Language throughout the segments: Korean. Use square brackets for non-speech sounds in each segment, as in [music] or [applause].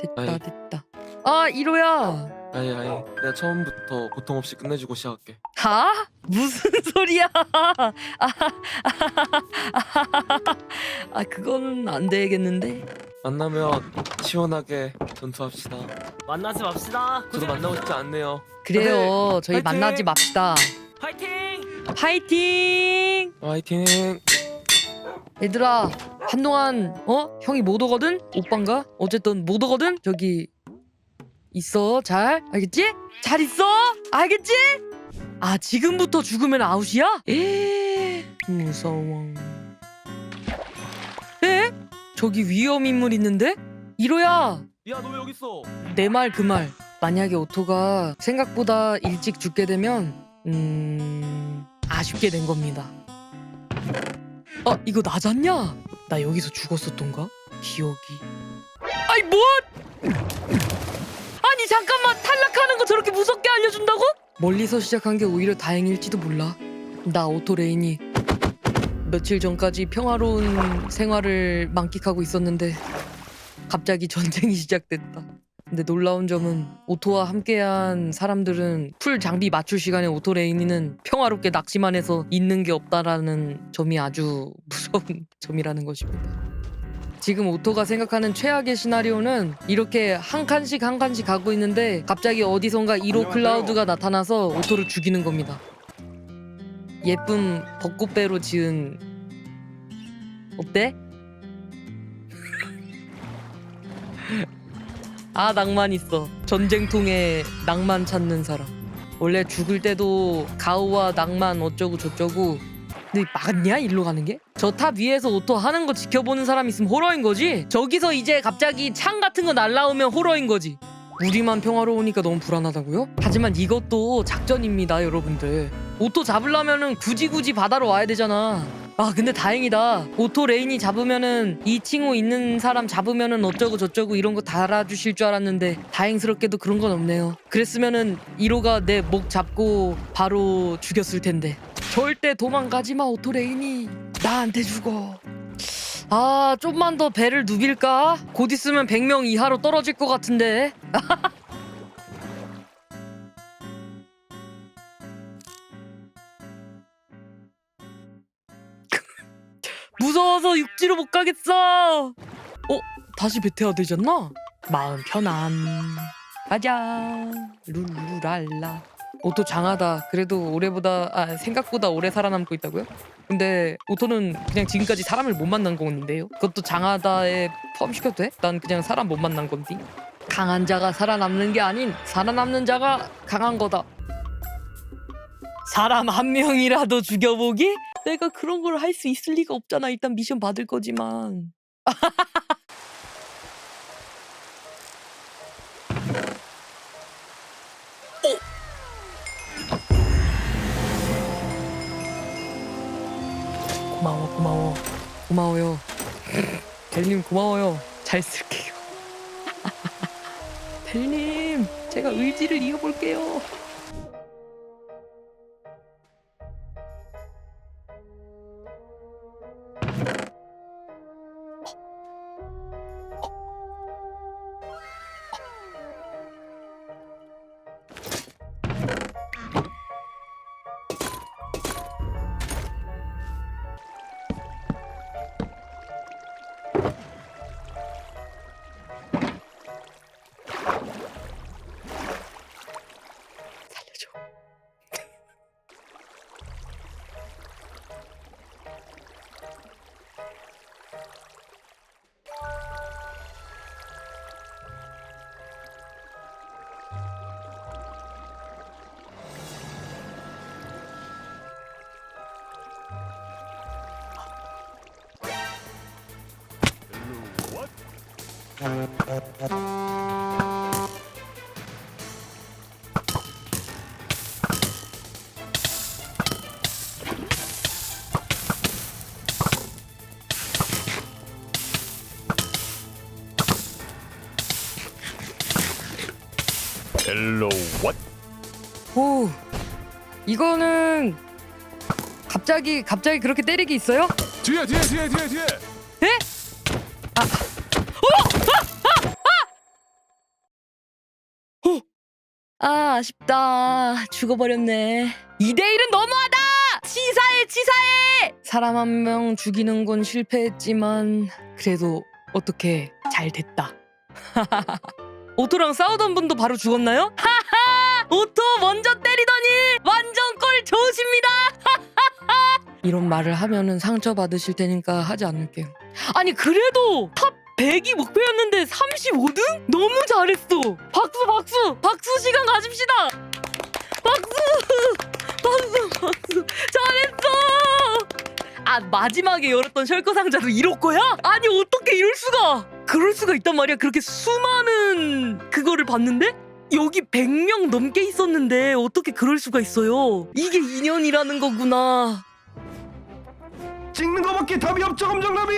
됐다 아이. 됐다. 아 이로야. 아이 아이 내가 처음부터 고통 없이 끝내주고 시작할게 하? 무슨 [laughs] 소리야? 아, [laughs] 아 그거는 안 되겠는데. 만나면 시원하게 전투합시다 만나지 맙시다. 저도 만나고 싶지 않네요 그래요. 저희 화이팅! 만나지 맙시다. 파이팅! 파이팅! 화이팅 얘들아 한동안 어? 형이 못 오거든? 오빠인가? 어쨌든 못 오거든? 저기 있어. 잘. 알겠지? 잘 있어? 알겠지? 아 지금부터 죽으면 아웃이야? 에? 무서워. 에? 저기 위험 인물 있는데? 이로야! 야 너 왜 여기 있어? 내 말 그 말. 만약에 오토가 생각보다 일찍 죽게 되면 음 아쉽게 된 겁니다. 아 이거 나잖냐 나 여기서 죽었었던가? 기억이. 아이 뭐 아니 잠깐만! 탈락하는 거 저렇게 무섭게 알려준다고? 멀리서 시작한 게 오히려 다행일지도 몰라. 나 오토 레인이 며칠 전까지 평화로운 생활을 만끽하고 있었는데 갑자기 전쟁이 [laughs] 시작됐다. 근데 놀라운 점은 오토와 함께한 사람들은 풀 장비 맞출 시간에 오토 레인이는 평화롭게 낚시만 해서 있는 게 없다라는 점이 아주 [laughs] 무서운 점이라는 것입니다. 지금 오토가 생각하는 최악의 시나리오는 이렇게 한 칸씩 한 칸씩 가고 있는데 갑자기 어디선가 1호 클라우드가 나타나서 오토를 죽이는 겁니다. 예쁜 벚꽃배로 지은 어때? 아 낭만 있어. 전쟁통에 낭만 찾는 사람. 원래 죽을 때도 가오와 낭만 어쩌고 저쩌고. 근데 맞냐 일로 가는 게? 저 탑 위에서 오토 하는 거 지켜보는 사람 있으면 호러인 거지? 저기서 이제 갑자기 창 같은 거 날라오면 호러인 거지. 우리만 평화로우니까 너무 불안하다고요? 하지만 이것도 작전입니다 여러분들. 오토 잡으려면은 굳이 굳이 바다로 와야 되잖아 아 근데 다행이다. 오토 레인이 잡으면은 이 칭호 있는 사람 잡으면은 어쩌고 저쩌고 이런 거 달아주실 줄 알았는데 다행스럽게도 그런 건 없네요. 그랬으면은 1호가 내 목 잡고 바로 죽였을 텐데. 절대 도망가지 마 오토 레인이. 나한테 죽어. 아 좀만 더 배를 누빌까? 곧 있으면 100명 이하로 떨어질 것 같은데 [laughs] 무서워서 육지로 못 가겠어. 어, 다시 배태야 되잖나? 마음 편안. 가자. 룰루랄라. 오토 장하다. 그래도 올해보다 아, 생각보다 오래 살아남고 있다고요? 근데 오토는 그냥 지금까지 사람을 못 만난 거였는데요. 그것도 장하다에 포함시켜도 돼? 난 그냥 사람 못 만난 건디. 강한 자가 살아남는 게 아닌 살아남는 자가 강한 거다. 사람 한 명이라도 죽여보기? 내가 그런 걸 할 수 있을 리가 없잖아. 일단 미션 받을 거지만. [laughs] 고마워, 고마워, 고마워요. 벨님 고마워요. 잘 쓸게요. [laughs] 벨님, 제가 의지를 이어볼게요. 헬로 왓 오, 이거는 갑자기 갑자기 그렇게 때리기 있어요? 뒤에 뒤에 뒤에 뒤에 뒤에 아 아쉽다. 죽어버렸네. 2대1은 너무하다! 치사해 치사해! 사람 한 명 죽이는 건 실패했지만 그래도 어떻게 잘 됐다. [laughs] 오토랑 싸우던 분도 바로 죽었나요? 하하! 오토 먼저 때리더니 완전 꼴 좋으십니다! [laughs] 이런 말을 하면은 상처받으실 테니까 하지 않을게요. 아니 그래도 탑 100이 목표였는데 35등? 너무 잘했어. 박수 박수 박수 시간 가집시다. 박수 박수 박수 잘했어. 아 마지막에 열었던 셜커 상자도 이럴 거야? 아니 어떻게 이럴 수가? 그럴 수가 있단 말이야. 그렇게 수많은 그거를 봤는데 여기 100명 넘게 있었는데 어떻게 그럴 수가 있어요? 이게 인연이라는 거구나. 찍는 거밖에 답이 없죠 검정나비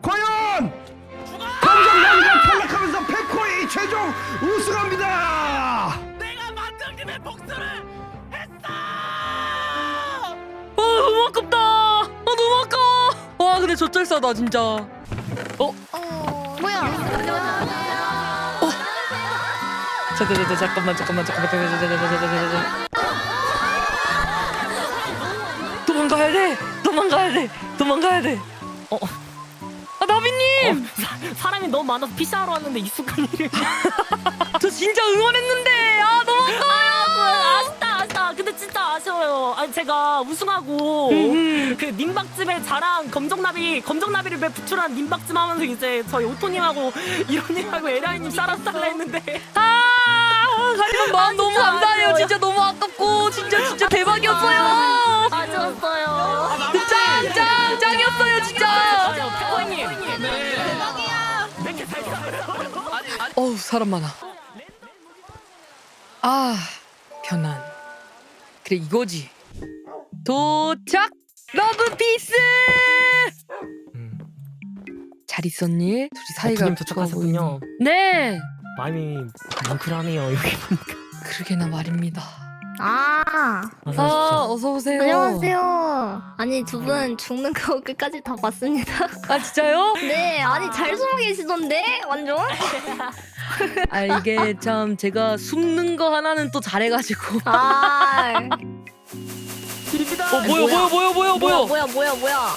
과연 검정나비가 탈락 하면서 페코이 최종 우승합니다. 내가 만장님의 복수를 했어! 어 너무 아깝다. 어 너무 아까. 와 근데 젖잘싸다 진짜. 어? 뭐야? 자자자자 잠깐만 잠깐만 잠깐만 잠깐만 잠깐만 잠깐만 잠깐만 도망가야 돼 도망가야 돼 도망가야 돼 어. 아 나비님, [laughs] 사, 사람이 너무 많아서 피시하러 왔는데 익숙한 일이. [laughs] 저 진짜 응원했는데. 아 너무 아까워요. 아쉽다 아쉽다. 근데 진짜 아쉬워요. 아니 제가 우승하고 음. 그 님박집의 자랑 검정나비 검정나비를 왜 부출한 님박집 하면서 이제 저희 오토님하고 [laughs] 이런님하고 에라이님 쌀았달라 했는데 아, 하지만 마음 너무 진짜 감사해요. 아쉬워요. 진짜 너무 아깝고, 진짜 진짜 대박이었어요. 어우 사람 많아. 아 편안. 그래 이거지. 도착. 러브 피스. 잘 있었니? 둘이 사이가 오토님 좋아 도착하셨군요. 네. 마음이 뭉클하네요 여기. 그러게나 말입니다. 아, 어서 아. 어서 오세요. 안녕하세요. 아니 두 분 죽는 거 끝까지 다 봤습니다. [laughs] 아 진짜요? 네, 아니 잘 숨어 계시던데 완전. [laughs] 아 이게 참 제가 숨는 거 하나는 또 잘해가지고. 아, 비비다. 어 뭐야 뭐야 뭐야 뭐야 뭐야. 뭐야 뭐야 뭐야.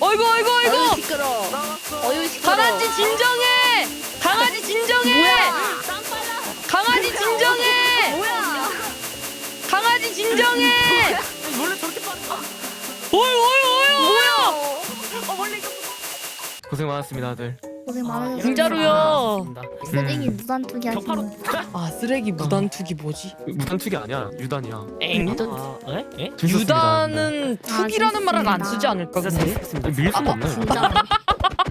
어이구 어이구 어이구. 어유 시끄러. 어유 시끄러. 강아지 진정해. 강아지 진정해. 뭐야? 강아지 진정해. 강아지 진정해. 원래 저렇게 빠르다. 어이 어이 어이 뭐야? 어 원래 이거 고생 많았습니다 다들 고생 많으셨습니다. 진짜로요. 쓰레기 무단투기 격파로. 하시는. 아 쓰레기 무단투기 뭐지? 무단 투기 아니야 유단이야 엥? 아, 에? 에? 재밌었습니다, 유단은 아, 투기라는 말을 안. 쓰지 않을까 진짜 근데? 재밌습니다. 근데 밀 수가 없네 진짜.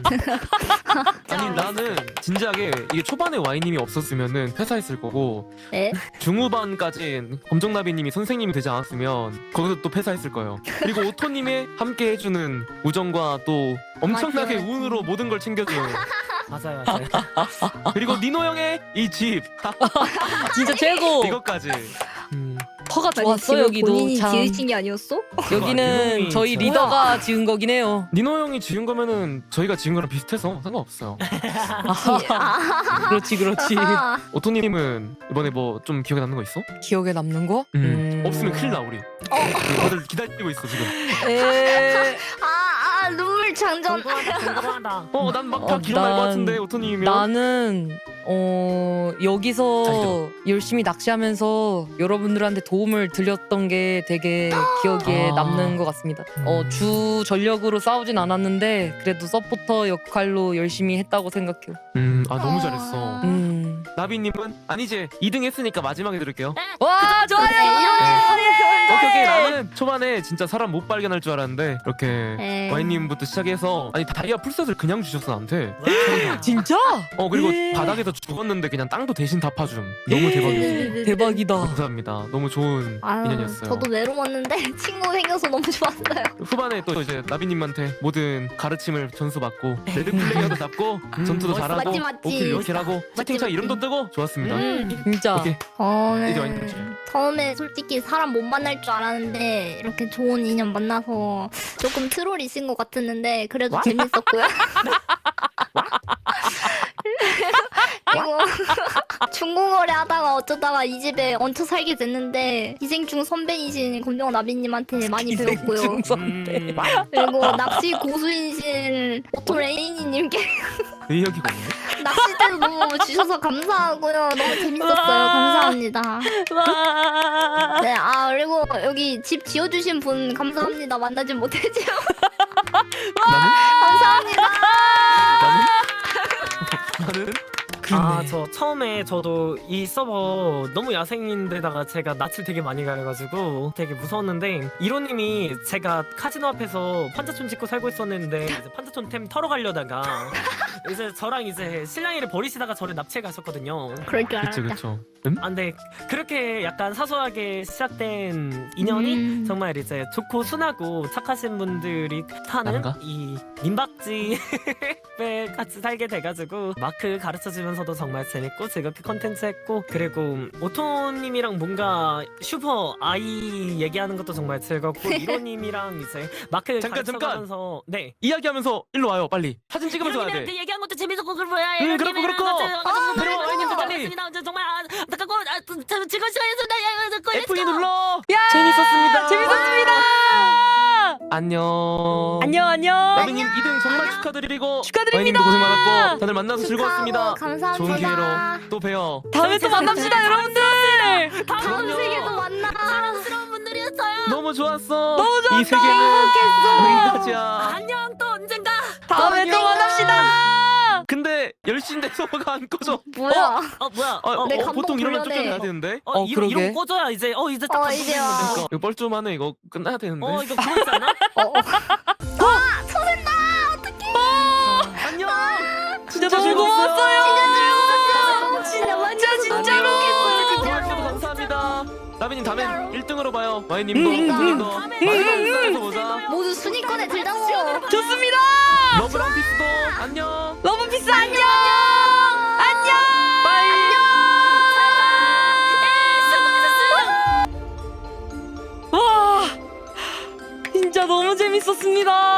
[laughs] 아니 나는 진지하게 이게 초반에 와이님이 없었으면은 퇴사했을 거고 네? 중후반까지 검정나비님이 선생님이 되지 않았으면 거기서 또 퇴사했을 거예요. 그리고 오토님의 함께 해주는 우정과 또 엄청나게 맞아요. 운으로 모든 걸 챙겨줘요. [laughs] 맞아요, 맞아요. 그리고 니노 형의 이 집 진짜 최고. 이것까지. 음, 아니, 좋았어 여기도 본인이 참. 지으신 게 아니었어? 여기는 이놈이 저희 진짜. 리더가 지은 거긴 해요. 니노 형이 지은 거면은 저희가 지은 거랑 비슷해서 상관없어요. 아, [laughs] 그렇지 그렇지. 아, [laughs] 오토님은 이번에 뭐 좀 기억에 남는 거 있어? 기억에 남는 거? 음, 없으면 큰일 나 우리. 다들 기다리고 있어 지금. 에... [laughs] 아, 아, 눈물 장전. 궁금하다, 궁금하다. 어, 난 막 다 어, 기억 날 것 난- 같은데 오토님이면. 나는 어 여기서. 열심히 낚시하면서 여러분들한테 도움을 드렸던 게 되게 기억에 아. 남는 것 같습니다. 음. 어주 전력으로 싸우진 않았는데 그래도 서포터 역할로 열심히 했다고 생각해요. 음, 아 너무 잘했어. 음. 나비님은 아니 이제 2등 했으니까 마지막에 들을게요. 와 좋아요. 네. 오케이 오케이 나는 초반에 진짜 사람 못 발견할 줄 알았는데 이렇게 에이. 와인님부터 시작해서 아니 다이아 풀셋을 그냥 주셨어 나한테. [laughs] 진짜? 어 그리고 예. 바닥에서 죽었는데 그냥 땅도 대신 다 파줌. 너무 대박이었어. 대박이다. 감사합니다. 너무 좋은 아유, 인연이었어요. 저도 외로웠는데 [laughs] 친구 생겨서 너무 좋았어요. 후반에 또 이제 나비님한테 모든 가르침을 전수 받고 레드 플레이어도 잡고 전투도 멋있어. 잘하고 맞지, 맞지. 오킬 요킬 하고 채팅창 맞지. 이름도 뜨고 좋았습니다. 음, 진짜. 오케이 이제 완전. 저는 처음에 솔직히 사람 못 만날 줄 알았는데 이렇게 좋은 인연 만나서 조금 트롤이 신 것 같았는데 그래도 재밌었고요. [laughs] [laughs] 그리고 [laughs] 중국어를 하다가 어쩌다가 이 집에 얹혀 살게 됐는데 기생충 선배이신 검정 나비님한테 많이 배웠고요. 선배. 음, 그리고 낚시 고수이신 오토레이니님께. [laughs] 낚싯대도 주셔서 감사하고요. 너무 재밌었어요. 감사합니다. 와. 네, 아 그리고 여기 집 지어주신 분 감사합니다. 만나진 못했지만 나는? 감사합니다. 나는? 나는? 아 저 처음에 저도 이 서버 너무 야생인데다가 제가 낯을 되게 많이 가려가지고 되게 무서웠는데 이로님이 제가 카지노 앞에서 판자촌 짓고 살고 있었는데 이제 판자촌 템 털어 가려다가 [laughs] 이제 저랑 이제 신랑이를 버리시다가 저를 납치해 가셨거든요. 그럴 줄 알았다. 그쵸 그쵸. 음? 아 근데 그렇게 약간 사소하게 시작된 인연이 음. 정말 이제 좋고 순하고 착하신 분들이 타는 난가? 이 민박집에 [laughs] 같이 살게 돼가지고 마크 가르쳐주면서도 정말 재밌고 즐겁게 컨텐츠 했고 그리고 오토님이랑 뭔가 슈퍼 아이 얘기하는 것도 정말 즐겁고 이로님이랑 이제 마크 잠깐, 잠깐. 가르쳐가면서 네 이야기하면서 일로 와요 빨리. 사진 찍으면서 와야 돼. 얘기한 것도 재밌었고 그걸 뭐야 응, 그렇고, 그렇고. 아, 그리고 와인님도 빨리. 재밌습니다. 정말 아, 잠깐 아, 저- 즐거운 시간이었습니다. 야, 저- 저- F2 눌러. 야, 재밌었습니다. 재밌었습니다. 안녕. 안녕 안녕. 나비님 2등 정말 축하드리고 축하드립니다. 와인님도 고생 많았고 다들 만나서 즐거웠습니다. 감사합니다. 좋은 기회로 또 봬요. 다음에 또 만납시다 여러분들. 다음 그럼요. 세계도 만나. 사랑스러운 분들이었어요. 너무 좋았어. 너무 좋았다. 이 세계는 여기까지야. 안녕 또 언젠가. 다음에 또 만납시다. 근데 10시인데 서버가 안 꺼져. 뭐야? 어 뭐야? 어, 어, 내 어, 감동 보통 이러면. 쫓겨나야 되는데. 어, 어, 이러, 그러게. 이러고 꺼져야 이제 어 이제 딱 어. 됐는데. 그러니까 이거 뻘쭘하네. 이거 끝나야 되는데. 어 이거 그거 있잖아. [laughs] 어, 어. 다음엔 1등으로 봐요. 와인님도 음, 음, 우리도 음. 마지막 스타에서 보자. 모두 순위권에 들다고. 좋습니다. 러브랑 피스도 안녕. 러브피스 안녕. 안녕. 빠이. 와, 진짜 너무 재밌었습니다.